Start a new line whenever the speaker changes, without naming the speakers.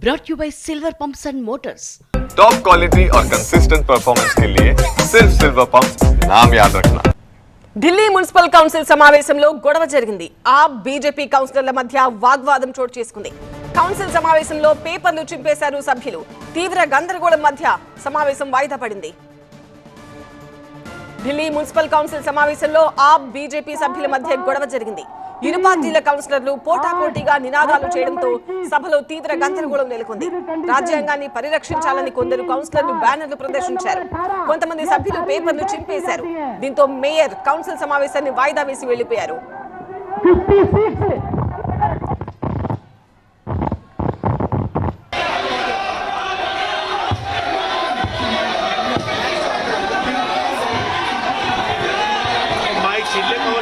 brought you by Silver Pumps and Motors.
Top quality और consistent performance के लिए सिर्फ सिल्वर पंप नाम याद रखना
ఢిల్లీ మున్సిపల్ కౌన్సిల్ సమావేశంలో గొడవ జరిగింది ఆ బీజేపీ కౌన్సిలర్ల మధ్య వాగ్వాదం చోటు చేసుకుంది కౌన్సిల్ సమావేశంలో పేపర్లు చింపేశారు సభ్యులు తీవ్ర గందరగోళం మధ్య సమావేశం వాయిదా పడింది ఢిల్లీ మున్సిపల్ కౌన్సిల్ సమావేశంలో ఆప్ బీజేపీ సభ్యుల మధ్య గొడవ జరిగింది. ఇరు పార్టీల కౌన్సిలర్లు పోటాపోటీగా నినాదాలు చేయడంతో సభలో తీవ్ర గందరగోళం నెలకొంది. రాజ్యాంగాన్ని పరిరక్షించాలని కొందరు కౌన్సిలర్లు బ్యానర్లు ప్రదర్శించారు. కొంతమంది సభ్యులు పేపర్లు చింపేశారు. దీంతో మేయర్ కౌన్సిల్ సమావేశాన్ని వాయిదా వేసి
వెళ్ళిపోయారు Chile